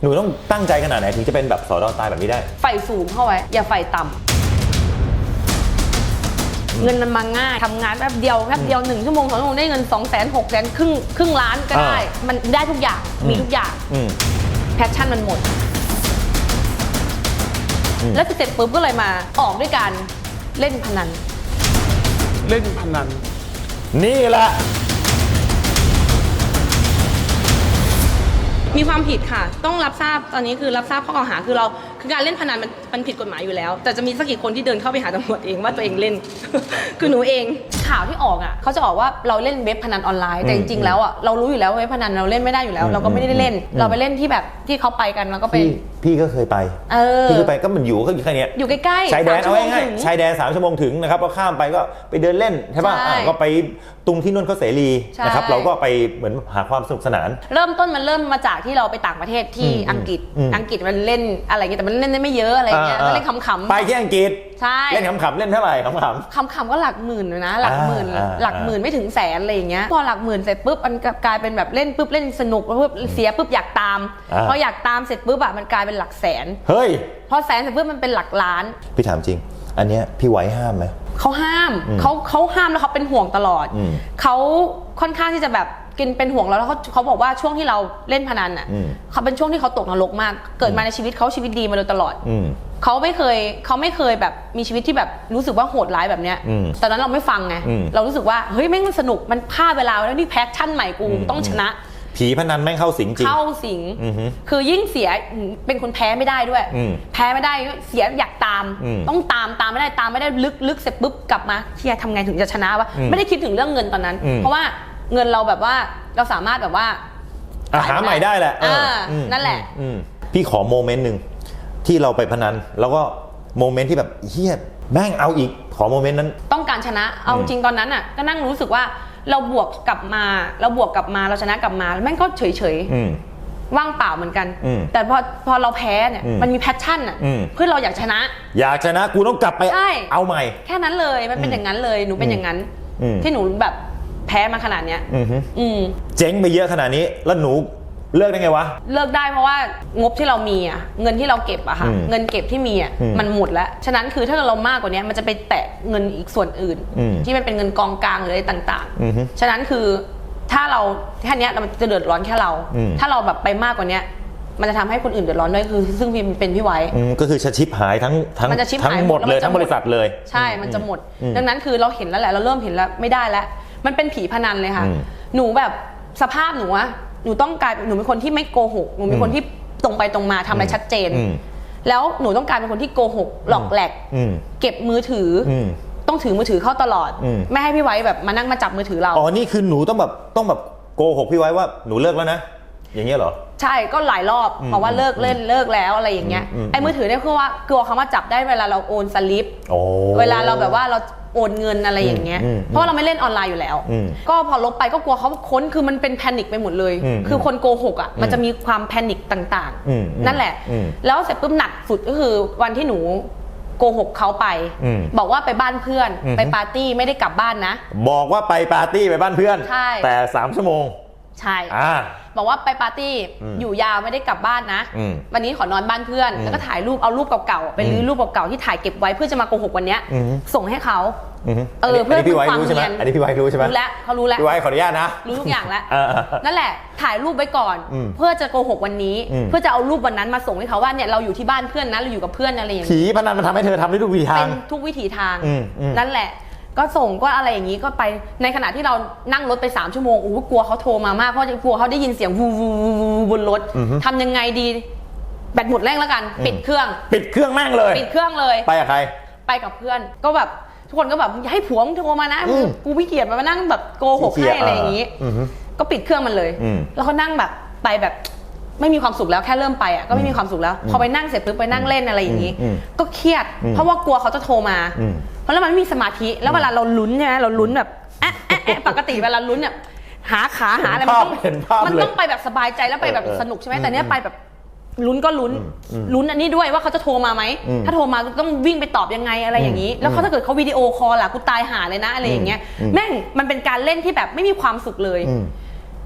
หนูต้องตั้งใจขนาดไหนถึงจะเป็นแบบสอดอตายแบบนี้ได้ ไฟสูงเข้าไว้ อย่าไฟต่ำเงินมันมาง่ายทำงานแป๊บเดียวแป๊บเดียวหนึ่งชั่วโมงสองชั่วโมงได้เงิน2องแสนหกแสนครึ่งครึ่งล้านก็ได้ อ่ามันได้ทุกอย่างมีทุกอย่างอืม แพชชั่นมันหมด อืม แล้วเสร็จปุ๊บก็เลยมาออกด้วยการเล่นพนัน เล่นพนันนี่แหละ มีความผิดค่ะ ต้องรับทราบตอนนี้คือรับทราบข้อกล่าวหาคือเราคือการเล่นพนันมันมันผิดกฎหมายอยู่แล้ว แต่จะมีสักกี่คนที่เดินเข้าไปหาตำรวจเองว่าตัวเองเล่น คือหนูเอง ข่าวที่ออกอะเขาจะออกว่าเราเล่นเว็บพนันออนไลน์แต่อืจมริงๆแล้วอะเรารู้อยู่แล้วว่าเว็บพนันเราเล่นไม่ได้อยู่แล้วอืมเราก็ไม่ได้เล่นอืมเราไปเล่นที่แบบที่เขาไปกันแล้วก็ไปพี่พี่ก็เคยไปเออพี่เคยไปก็มันอยู่ก็อยู่แค่เนี้ยอยู่ใกล้ๆชายแดนสามเอาชั่วโมงง่ายถึงๆชายแดนสามชั่วโมงถึงนะครับก็ข้ามไปก็ไปเดินเล่นใช่ป่ะใช่อะก็ไปตรงที่นู่นเขาเสรีใช่นะครับเราก็ไปเหมือนหาความสนุกสนาน เริ่มต้นมันเริ่มมาจากที่เราไปต่างประเทศที่อืมอังกฤษอืมอังกฤษมันเล่นอะไรเงี้ยแต่มันเล่นได้ไม่เยอะอะไรเงี้ยอ่าก็เล่นขำๆไปที่อังกฤษ ใช่ เล่นขำๆเล่นเท่าไหร่ขำ คำๆก็หลักหมื่นเลยนะหลักหมื่นอ่าหลักหมื่นไม่ถึงแสนอะไรอย่างเงี้ยพอหลักหมื่นเสร็จปุ๊บมันก็กลายเป็นแบบเล่นปุ๊บเล่นสนุกปุ๊บเสียปุ๊บอยากตาม อ่า พออยากตามเสร็จปุ๊บอะมันกลายเป็นหลักแสน ๆเฮ้ย พอแสนเสร็จปุ๊บมันเป็นหลักล้าน พี่ถามจริง อันเนี้ยพี่ไว้ห้ามไหม เขาห้ามอืมเขาเขาห้ามแล้วเขาเป็นห่วงตลอด อืมเขาค่อนข้างที่จะแบบกินเป็นห่วงเราแล้วเขาเขาบอกว่าช่วงที่เราเล่นพนันอะอืม เขาเป็นช่วงที่เขาตกนรกมาก เกิดมาในชีวิตเขาชีวิตดีมาโดยตลอด อืม เขาไม่เคยเขาไม่เคยแบบมีชีวิตที่แบบรู้สึกว่าโหดร้ายแบบเนี้ยอืมตอนนั้นเราไม่ฟังไงอืม เรารู้สึกว่าเฮ้ยแม่งมันสนุกมันพลาดเวลาแล้วนี่แพชชั่นใหม่กูอืมต้องชนะ ผีพนันแม่งเข้าสิงจริง เข้าสิง อือฮึคือยิ่งเสียเป็นคนแพ้ไม่ได้ด้วย อืมแพ้ไม่ได้เสียอยากตาม อืมต้องตามตามไม่ได้ตามไม่ได้ลึกลึกเสร็จปุ๊บกลับมาเชียทำไงถึงจะชนะวะอืมไม่ได้คิดถึงเรื่องเงินตอนนั้น อืม เพราะว่าเงินเราแบบว่าเราสามารถแบบว่า อะหาใหม่ได้แหละเอออ่าอืมนั่นแหละ อืมพี่ขอโมเมนต์หนึ่ง ที่เราไปพนัน แล้วก็โมเมนต์ที่แบบเฮียแม่งเอาอีกขอโมเมนต์นั้น ต้องการชนะ เอาอืจมริงตอนนั้นอะก็นั่งรู้สึกว่าเราบวกกลับมา เราบวกกลับมาเราชนะกลับมาแม่งก็เฉยเฉยๆอืมว่างเปล่าเหมือนกันอืมแต่พอพอเราแพ้เนี่ยอืมมันมีแพชชั่นอะอืมเพื่อเราอยากชนะ อยากชนะกูต้องกลับไปใช่เอาใหม่ แค่นั้นเลยมันเป็นอืมอย่างนั้นเลยหนูเป็นอย่างนั้นอืมที่หนูแบบแพ้มาขนาดเนี้ยอือฮึอืมเจ๊งไปเยอะขนาดนี้แล้วหนู เลิกได้ไงวะ เลิกได้เพราะว่างบที่เรามีอะเงินที่เราเก็บอะค่ะอืมเงินเก็บที่มีอะอืมมันหมดแล้ว ฉะนั้นคือถ้าเรามากกว่านี้มันจะไปแตะเงินอีกส่วนอื่น อืมที่มันเป็นเงินกองกลางหรืออะไรต่างอือฮึฉะนั้นคือถ้าเราแค่เนี้ยเราจะเดือดร้อนแค่เรา อืม ถ้าเราแบบไปมากกว่าเนี้ยมันจะทำให้คนอื่นเดือดร้อนด้วยคือ ซึ่งพี่เป็นพี่ไว้ อืมก็คือจะชิปหายทั้งทั้งมันจะชิบทั้งหายหมดหมดเลยแล้วมันจะ ทั้งบริษัทเลย ใช่มันจะหมด อืมดังนั้นคือเราเห็นแล้วแหละเราเริ่มเห็นแล้วไม่ได้แล้ว มันเป็นผีพนันเลยค่ะ อืม หนูแบบสภาพหนูอะ หนูต้องกลายเป็นหนูเป็นคนที่ไม่โกหกหนูเป็นคนที่ตรงไปตรงมาทำอะไรชัดเจนอืมแล้วหนูต้องกลายเป็นคนที่โกหกหลอกแหลกอืมเก็บมือถือออืมต้องถือมือถือเข้าตลอดอืมไม่ให้พี่ไว้แบบมานั่งมาจับมือถือเราอ๋อนี่คือหนูต้องแบบต้องแบบโกหกพี่ไว้ว่าหนูเลิกแล้วนะ อย่างเงี้ยเหรอ ใช่ก็หลายรอบอืมบอกว่าเลิกเล่นเลิกแล้วอะไรอย่างเงี้ยอืมอืมไอ้มือถือเนี่ยคือว่ากลัวเขามาจับได้เวลาเราโอนสลิปโอ้เวลาเราแบบว่าเราโอนเงินอะไรอย่างเงี้ยอืมเพราะเราไม่เล่นออนไลน์อยู่แล้วอืมก็พอลบไปก็กลัวเขาค้นคือมันเป็นแพนิคไปหมดเลยอืมคือคนโกหกอะมันจะมีความแพนิคต่างอืมๆนั่นแหละอืมแล้วเสร็จปุ๊บหนักสุดก็คือวันที่หนูโกหกเขาไปอืมบอกว่าไปบ้านเพื่อนอืมไปปาร์ตี้ไม่ได้กลับบ้านนะ บอกว่าไปปาร์ตี้ไปบ้านเพื่อนใช่แต่สามชั่วโมง ใช่อ่า บอกว่าไปปาร์ตี้อืมอยู่ยาวไม่ได้กลับบ้านนะ อืมวันนี้ขอนอนบ้านเพื่อน อืมแล้วก็ถ่ายรูปเอารูปเก่าๆไปรื้อรูปเก่าๆที่ถ่ายเก็บไว้เพื่อจะมาโกหกวันเนี้ยอืม ส่งให้เขา อือฮึเออเพื่ออันนี้พี่ไว้ความรู้ใช่ไหมเนียน อันนี้พี่ไว้รู้ใช่ไหมรู้แล้วเขารู้แล้ว พี่ไว้ขออนุญาตนะ รู้ทุกอย่างแล้วเออนั่นแหละ ถ่ายรูปไว้ก่อน อืมเพื่อจะโกหกวันนี้ อืม เพื่อจะเอารูปวันนั้นมาส่งให้เขาว่าเนี่ยเราอยู่ที่บ้านเพื่อนนะเราอยู่กับเพื่อนอะไรอย่างนี้ผีพนันมันทำให้เธอทำได้ทุกวิธีทาเป็ง นทุกวิถีทาง อืมอืม นั่นแหละ ก็ส่งก็อะไรอย่างนี้ก็ไปในขณะที่เรานั่งรถไป 3 ชั่วโมงโอ้โหกลัวเขาโทรมามากเพราะกลัวเขาได้ยินเสียงวูวูวูวูบนรถอือฮึทำยังไงดี แบตหมดแรงแล้วกัน ปิดเครื่อง ปิดเครื่องแม่งเลย ปิดเครื่องเลย ไปกับใคร ไปกับเพื่อน ก็แบบทุกคนก็แบบอย่าให้ผัวมึงโทรมานะอืมกูพี่เกียรมานั่งแบบโกหกขี้เกียจให้อะไรอย่างนี้อือฮึก็ปิดเครื่องมันเลยอืมแล้วเขานั่งแบบไปแบบ ไม่มีความสุขแล้วแค่เริ่มไปอะก็ไม่มีความสุขแล้ว พอไปนั่งเสร็จปุ๊บไปนั่งเล่นอะไรอย่างนี้อืมก็เครียดอืมเพราะว่ากลัวเขาจะโทรมาอืมเพราะแล้วมันไม่มีสมาธิแล้วเวลาเราลุ้นใช่ไหมเราลุ้นแบบแอะแอะแอะปกติเวลาลุ้นเนี่ยหาขาหาอะไรเห็นมันภาพต้องเห็นภาพมันเลยต้องไปแบบสบายใจแล้วไปแบบเออเออสนุกใช่ไหมอืมแต่เนี้ยไปแบบลุ้นก็ลุ้นอืมลุ้นอันนี้ด้วยว่าเขาจะโทรมาไหมอืมถ้าโทรมาก็ต้องวิ่งไปตอบยังไงอะไรอย่างนี้ แล้วเขาถ้าเกิดเขาวิดีโอคอลล่ะกูตายหาเลยนะอะไรอย่างเงี้ยอืมแม่งมันเป็นการเล่นที่แบบไม่มีความสุขเลย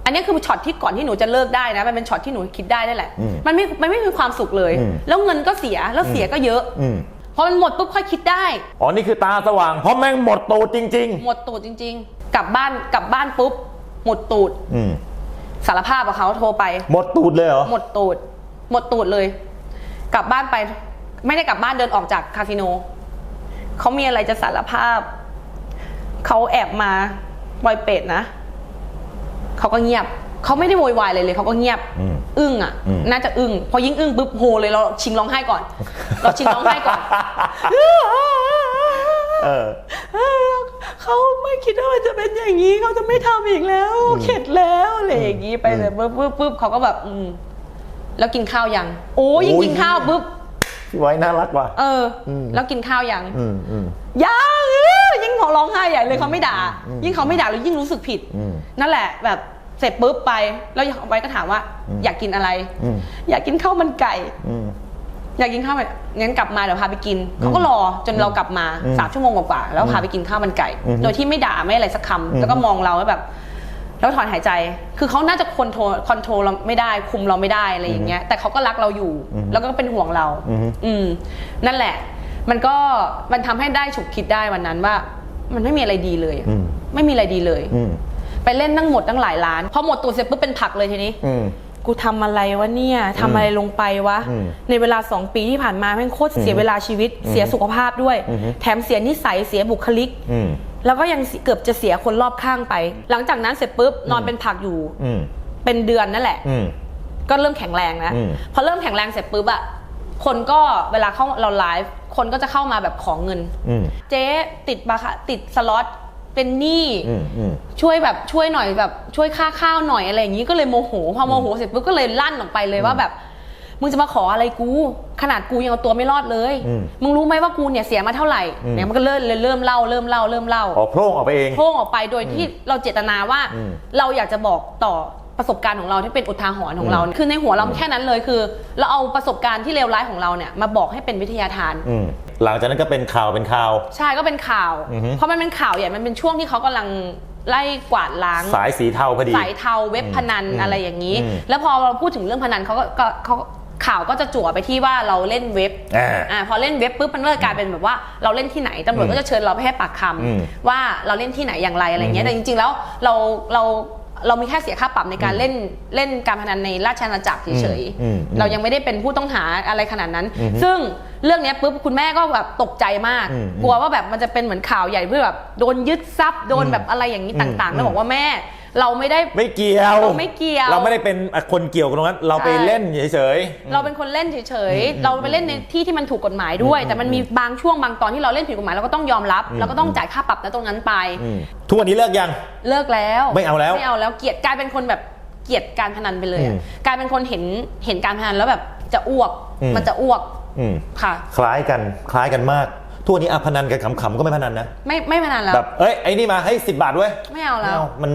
อืมอันนี้คือช็อตที่ก่อนที่หนูจะเลิกได้นะ มันเป็นช็อตที่หนูคิดได้นั่นแหละ อืมมันไม่ มันไม่มีความสุขเลย อืม แล้วเงินก็เสีย แล้วเสียก็เยอะ อืมพอมันหมดปุ๊บค่อยคิดได้ อ๋อนี่คือตาสว่างเพราะแม่งหมดตูดจริง หมดตูดจริง ๆ กลับบ้าน กลับบ้านปุ๊บ หมดตูด ๆ อืมสารภาพกับเขาโทรไป หมดตูดเลยเหรอหมดตูด หมดตูดเลย กลับบ้านไป ไม่ได้กลับบ้านเดินออกจากคาสิโน เขามีอะไรจะสารภาพ เขาแอบมาปล่อยเป็ดนะ เขาก็เงียบเขาไม่ได้โวยวายเลยเลยเขาก็เงียบอืมอึ้งอะอืมน่าจะอึ้งพอยิ่งอึ้งปุ๊บโฮเลยเราชิงร้องไห้ก่อน เราชิงร้องไห้ก่อนเออเขาไม่คิดว่ามันจะเป็นอย่างนี้เขาจะไม่ทำอีกแล้ว เข็ดแล้วอะไรอย่างนี้ไปเลยปุ๊บปุ๊บปุ๊บเขาก็แบบอืมแล้วกินข้าวยัง โอ้ยิ่งโอ้ยกินข้าวปุ๊บพี่ไว้น่ารักว่ะเอออมแล้วกินข้าวยังอืมอืมยังเออ ยิ่งของร้องไห้ใหญ่เลยเขาไม่ด่ายิ่งเขาไม่ด่าเรายิ่งรู้สึกผิด อืมนั่นแหละแบบเสร็จปุ๊บไปแล้วไว้ก็ถามว่า อืมอยากกินอะไร อืม อยากกินข้าวมันไก่ อืม อยากกินข้าวมันงั้นกลับมาเดี๋ยวพาไปกิน เขาก็รอจนเรากลับมาอืมสามชั่วโมงกว่าๆแล้วพาไปกินข้าวมันไก่ อืมโดยที่ไม่ด่าไม่อะไรสักคำอืมแล้วก็มองเราแล้วแบบ แล้วถอนหายใจ คือเขาน่าจะคอนโทรลคอนโทรลเราไม่ได้คุมเราไม่ได้อะไรอย่างเงี้ย แต่เขาก็รักเราอยู่อืมแล้วก็เป็นห่วงเรา อืมอืมนั่นแหละ มันก็มันทำให้ได้ฉุกคิดได้วันนั้นว่า มันไม่มีอะไรดีเลยอะอืม ไม่มีอะไรดีเลยอืมไปเล่นตั้งหมดตั้งหลายล้านพอหมดตัวเสร็จปุ๊บเป็นผักเลยทีนี้ อืม กูทำอะไรวะเนี่ยทำอะไรลงไปวะ อืมในเวลา 2 ปีที่ผ่านมาแม่งโคตรเสียเวลาชีวิต เสียสุขภาพด้วย อือฮึ แถมเสียนิสัยเสียบุคลิก อืมแล้วก็ยังเกือบจะเสียคนรอบข้างไป หลังจากนั้นเสร็จปุ๊บนอนเป็นผักอยู่ อืมเป็นเดือนนั่นแหละ อืม ก็เริ่มแข็งแรงนะอืม พอเริ่มแข็งแรงเสร็จปุ๊บอะ คนก็เวลาเข้าเราไลฟ์คนก็จะเข้ามาแบบขอเงิน อืมเจ๊ติดบาคะติดสล็อตเป็นหนี้อืมอืม ช่วยแบบช่วยหน่อยแบบช่วยค่าข้าวหน่อยอะไรอย่างนี้ก็เลยโมโหพอโมโหเสร็จปุ๊บก็เลยลั่นออกไปเลยว่าแบบ มึงจะมาขออะไรกู ขนาดกูยังเอาตัวไม่รอดเลย อืมมึงรู้ไหมว่ากูเนี่ยเสียมาเท่าไหร่อืม เนี่ยมันก็เริ่มเลยเริ่มเล่าเริ่มเล่าเริ่มเล่า ออกโพร่งออกไปเอง โพ่งออกไปโดยที่เราเจตนาว่า อืมเราอยากจะบอกต่อ ประสบการณ์ของเราที่เป็นอุทาหรณ์ของเรา คือในหัวเราแค่นั้นเลยคือ เราเอาประสบการณ์ที่เลวร้ายของเราเนี่ยมาบอกให้เป็นวิทยาทาน อืมหลังจากนั้นก็เป็นข่าวเป็นข่าว ใช่ก็เป็นข่าว อือฮึ เพราะมันเป็นข่าวใหญ่มันเป็นช่วงที่เขากำลังไล่กวาดล้าง สายสีเทาพอดี สายเทาเว็บพนันอืมอะไรอย่างนี้ อืมแล้วพอเราพูดถึงเรื่องพนันเขาก็ก็เขาข่าวก็จะจั่วไปที่ว่าเราเล่นเว็บอ่าอ่าพอเล่นเว็บปุ๊บมันก็จะกลายเป็นแบบว่าเราเล่นที่ไหนตำรวจอืมก็จะเชิญเราไปให้ปากคอืมำว่าเราเล่นที่ไหนอย่างไรอะไรเงี้ยอืมแต่จริงๆแล้วเราเรา เรามีแค่เสียค่าปรับในการเล่นเล่นการพนันในราชอาณาจักรเฉยอืมอืมๆเรายังไม่ได้เป็นผู้ต้องหาอะไรขนาดนั้นอืมซึ่งเรื่องเนี้ยปุ๊บคุณแม่ก็แบบตกใจมากอืมกลัวว่าแบบมันจะเป็นเหมือนข่าวใหญ่เพื่อแบบโดนยึดทรัพย์โดนอืมแบบอะไรอย่างนี้อืมต่างๆอืมแล้วบอกว่าแม่ เราไม่ได้ไม่เกี่ยว เราไม่เกี่ยว เราไม่ได้เป็นคนเกี่ยวกับตรงนั้น เราไปใช่เล่นเฉยๆ เราเป็นคนเล่นเฉยๆ เราไปเล่นในที่ที่มันถูกกฎหมายด้วยอืมแต่มันมีบางช่วงบางตอนที่เราเล่นผิดกฎหมายเราก็ต้องยอมรับอืมเราก็ต้องจ่ายค่าปรับณตรงนั้นไปอืมทุกวันนี้เลิกยัง เลิกแล้ว ไม่เอาแล้ว ไม่เอาแล้ว เกลียดกลายเป็นคนแบบเกลียดการพนันไปเลยอะอืมกลายเป็นคนเห็นเห็นการพนันแล้วแบบจะอ้วกอืมมันจะอ้วกอืมค่ะ คล้ายกัน คล้ายกันมากทุกวันนี้อะพนันกันขำๆก็ไม่พนันนะ ไม่ไม่พนันแล้วแบบเอ้ยไอ้นี่มาให้สิบาทเว้ยไม่เอาแล้วมัน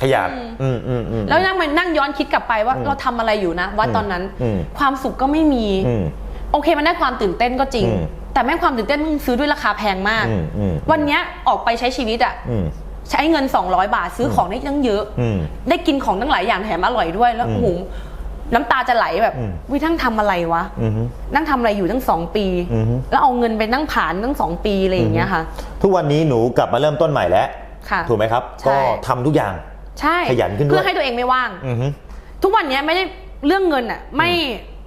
ขยาดอืมอืมอืมอืม แล้วนั่งไปนั่งย้อนคิดกลับไปว่าอืมเราทำอะไรอยู่นะว่าตอนนั้นอืม ความสุขก็ไม่มี อืม โอเคมันได้ความตื่นเต้นก็จริง อืมแต่แม่งความตื่นเต้นมึงซื้อด้วยราคาแพงมาก อืมอืม วันเนี้ยออกไปใช้ชีวิตอะอืมใช้เงิน 200 บาทซื้อของได้ตั้งเยอะ อืม ได้กินของตั้งหลายอย่างแถมอร่อยด้วยแล้วอืมโอ้โหน้ำตาจะไหลแบบอืม วิทั้งทำอะไรวะ อืม นั่งทำอะไรอยู่ตั้งสองปี อือฮึ แล้วเอาเงินไปนั่งผ่านตั้งสองปีอะไรอย่างเงี้ยค่ะ ทุกวันนี้หนูกลับมาเริ่มต้นใหม่แล้ว ค่ะ ถูกไหมครับ ใช่ ก็ทำทุกอย่าง ใช่ขยันขึ้นด้วย เพื่อให้ตัวเองไม่ว่าง อือฮึ ทุกวันเนี้ยไม่ได้เรื่องเงินอะไม่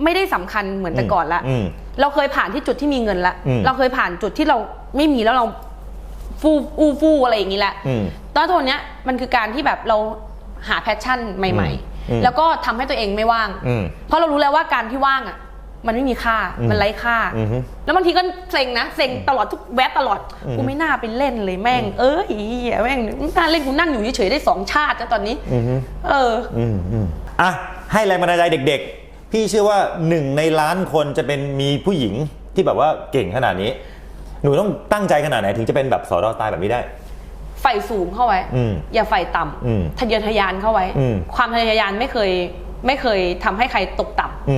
ไม่ได้สำคัญเหมือนแต่ก่อนละอืมเราเคยผ่านที่จุดที่มีเงินละอืมเราเคยผ่านจุดที่เราไม่มีแล้วเราฟูอูฟูอะไรอย่างนี้แหละอืมตอนตัวเนี้ยมันคือการที่แบบเราหาแพชชั่นใหม่อืมๆ แล้วก็ทำให้ตัวเองไม่ว่าง อืม เพราะเรารู้แล้วว่าการที่ว่างอะ มันไม่มีค่าอืมมันไร้ค่าอือฮึแล้วบางทีก็เซ็งนะ เซ็งตลอดทุกแวบตลอดอืมกูไม่น่าไปเล่นเลยแม่ง เอ้ยเหี้ยแม่งน่าเล่นกูนั่งอยู่เฉยๆได้สองชาติแล้วตอนนี้อือฮึเอออืมอืมอะ ให้แรงบันดาลใจเด็กๆ พี่เชื่อว่าหนึ่งในล้านคนจะเป็นมีผู้หญิงที่แบบว่าเก่งขนาดนี้ หนูต้องตั้งใจขนาดไหนถึงจะเป็นแบบสอดอตายแบบนี้ได้ไฟสูงเข้าไว้อืมอย่าไฟต่อืมำทะเยอทะยานเข้าไว้อืมความทะเยอทะยานไม่เคยไม่เคยทำให้ใครตกต่ำ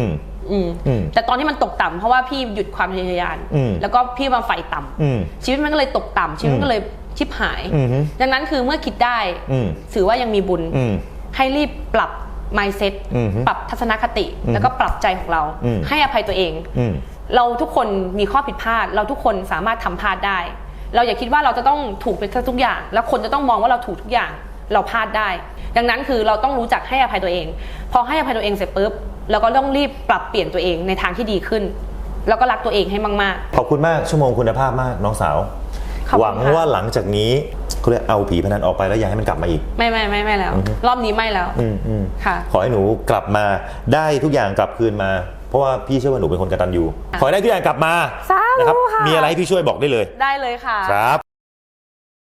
อืมอืมอืมแต่ตอนที่มันตกต่ำเพราะว่าพี่หยุดความทะเยอทะยาน อืมแล้วก็พี่มาไฟต่ำอืมชีวิตมันก็เลยตกต่ำชีวิตมันก็เลยชิบหาย อืมดังนั้นคือเมื่อคิดได้ อืมถือว่ายังมีบุญ อืม ให้รีบปรับ mindset อือฮึปรับทัศนคติ แล้วก็ปรับใจของเรา อืม ให้อภัยตัวเอง อืม เราทุกคนมีข้อผิดพลาด เราทุกคนสามารถทำพลาดได้ เราอย่าคิดว่าเราจะต้องถูกไปทุกอย่าง แล้วคนจะต้องมองว่าเราถูกทุกอย่าง เราพลาดได้ ดังนั้นคือเราต้องรู้จักให้อภัยตัวเอง พอให้อภัยตัวเองเสร็จปุ๊บ เราก็ต้องรีบปรับเปลี่ยนตัวเองในทางที่ดีขึ้น แล้วก็รักตัวเองให้มากขอบคุณมากชั่วโมงคุณภาพมากน้องสาว ขอบคุณหวังค่ะ ว่าหลังจากนี้เขาเรียกเอาผีพนันออกไปแล้วอย่าให้มันกลับมาอีกๆไม่ไม่ไม่ไม่แล้ว รอบนี้ไม่แล้วอืมอืมค่ะ ขอให้หนูกลับมาได้ทุกอย่างกลับคืนมา เพราะว่าพี่เชื่อว่าหนูเป็นคนกตัญญูขอให้ได้ทุกอย่างกลับมาสาธุนะครับค่ะ มีอะไรให้พี่ช่วยบอกได้เลย ได้เลยค่ะ ครับ